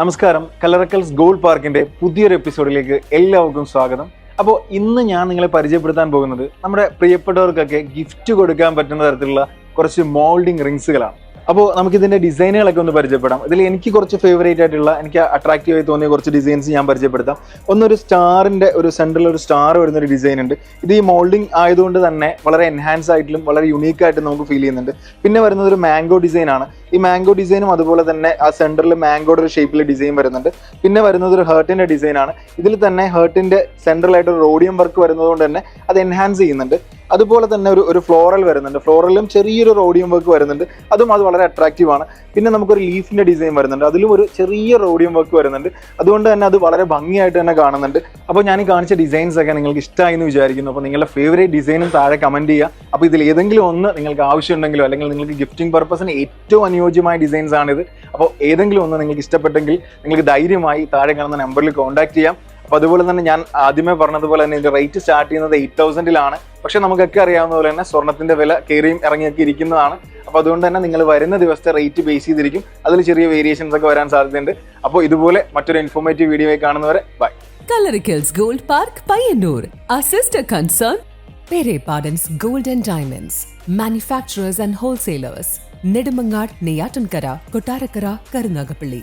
നമസ്കാരം. കലറക്കൽസ് ഗോൾഡ് പാർക്കിന്റെ പുതിയൊരു എപ്പിസോഡിലേക്ക് എല്ലാവർക്കും സ്വാഗതം. അപ്പോൾ ഇന്ന് ഞാൻ നിങ്ങളെ പരിചയപ്പെടുത്താൻ പോകുന്നത് നമ്മുടെ പ്രിയപ്പെട്ടവർക്കൊക്കെ ഗിഫ്റ്റ് കൊടുക്കാൻ പറ്റുന്ന തരത്തിലുള്ള കുറച്ച് മോൾഡിംഗ് റിങ്സുകളാണ്. അപ്പോൾ നമുക്ക് ഇതിന്റെ ഡിസൈനുകളൊക്കെ ഒന്ന് പരിചയപ്പെടാം. ഇതിൽ എനിക്ക് കുറച്ച് ഫേവറേറ്റ് ആയിട്ടുള്ള എനിക്ക് അട്രാക്റ്റീവ് ആയി തോന്നിയ കുറച്ച് ഡിസൈൻസ് ഞാൻ പരിചയപ്പെടുത്താം. ഒന്നൊരു സ്റ്റാറിന്റെ ഒരു സെൻട്രൽ ഒരു സ്റ്റാർ വരുന്ന ഒരു ഡിസൈൻ ഉണ്ട്. ഇത് ഈ മോൾഡിംഗ് ആയതുകൊണ്ട് തന്നെ വളരെ എൻഹാൻസ് ആയിട്ടും വളരെ യുണീക്ക് ആയിട്ട് നമുക്ക് ഫീൽ ചെയ്യുന്നുണ്ട്. പിന്നെ വരുന്നത് ഒരു മാംഗോ ഡിസൈൻ ആണ്. ഈ മാംഗോ ഡിസൈനും അതുപോലെ തന്നെ ആ സെന്ററിൽ മാംഗോയുടെ ഒരു ഷേപ്പിൽ ഡിസൈൻ വരുന്നുണ്ട്. പിന്നെ വരുന്നത് ഒരു ഹേർട്ടിന്റെ ഡിസൈൻ ആണ്. ഇതിൽ തന്നെ ഹേർട്ടിന്റെ സെൻട്രലായിട്ട് ഒരു റോഡിയം വർക്ക് വരുന്നതുകൊണ്ട് തന്നെ അത് എൻഹാൻസ് ചെയ്യുന്നുണ്ട്. അതുപോലെ തന്നെ ഒരു ഒരു ഫ്ലോറൽ വരുന്നുണ്ട്. ഫ്ലോറലും ചെറിയൊരു റോഡിയം വർക്ക് വരുന്നുണ്ട്. അതും അത് വളരെ അട്രാക്റ്റീവ് ആണ്. പിന്നെ നമുക്കൊരു ലീഫിന്റെ ഡിസൈൻ വരുന്നുണ്ട്. അതിലും ഒരു ചെറിയ റോഡിയം വർക്ക് വരുന്നുണ്ട്. അതുകൊണ്ട് തന്നെ അത് വളരെ ഭംഗിയായിട്ട് തന്നെ കാണുന്നുണ്ട്. അപ്പോൾ ഞാൻ കാണിച്ച ഡിസൈൻസ് ഒക്കെ നിങ്ങൾക്ക് ഇഷ്ടമായി എന്ന് വിചാരിക്കുന്നു. അപ്പോൾ നിങ്ങളുടെ ഫേവറേറ്റ് ഡിസൈനും താഴെ കമന്റ് ചെയ്യുക. അപ്പോൾ ഇതിൽ ഏതെങ്കിലും ഒന്ന് നിങ്ങൾക്ക് ആവശ്യമുണ്ടെങ്കിലോ അല്ലെങ്കിൽ നിങ്ങൾക്ക് ഗിഫ്റ്റിംഗ് പർപ്പസിന് ഏറ്റവും അനുയോജ്യമായ ഡിസൈൻസ് ആണിത്. അപ്പോൾ ഏതെങ്കിലും ഒന്ന് നിങ്ങൾക്ക് ഇഷ്ടപ്പെട്ടെങ്കിൽ നിങ്ങൾക്ക് ധൈര്യമായി താഴെ കാണുന്ന നമ്പറിൽ കോൺടാക്ട് ചെയ്യാം. അപ്പോൾ അതുപോലെ തന്നെ ഞാൻ ആദ്യമേ പറഞ്ഞതുപോലെ തന്നെ ഇതിന്റെ റേറ്റ് സ്റ്റാർട്ട് ചെയ്യുന്നത് എയ്റ്റ് തൗസൻഡിലാണ് പക്ഷെ നമുക്കൊക്കെ അറിയാവുന്ന പോലെ തന്നെ സ്വർണത്തിന്റെ വില കയറിയും ഇറങ്ങിയൊക്കെ ഇരിക്കുന്നതാണ്. അപ്പൊ അതുകൊണ്ട് തന്നെ നിങ്ങൾ വരുന്ന ദിവസത്തെ റേറ്റ് ബേസ് ചെയ്തിരിക്കും. അതിൽ ചെറിയ വേരിയേഷൻസ് ഒക്കെ വരാൻ സാധ്യതയുണ്ട്. അപ്പോൾ ഇതുപോലെ മറ്റൊരു ഇൻഫോർമേറ്റീവ് വീഡിയോ കാണുന്നവരെ bye Kalarikkals gold park Payyanur. A sister concern concern, പാഡൻസ് Pardon's diamonds manufacturers and wholesalers Nedumangad Neyyattinkara Kottarakkara Karunagappally.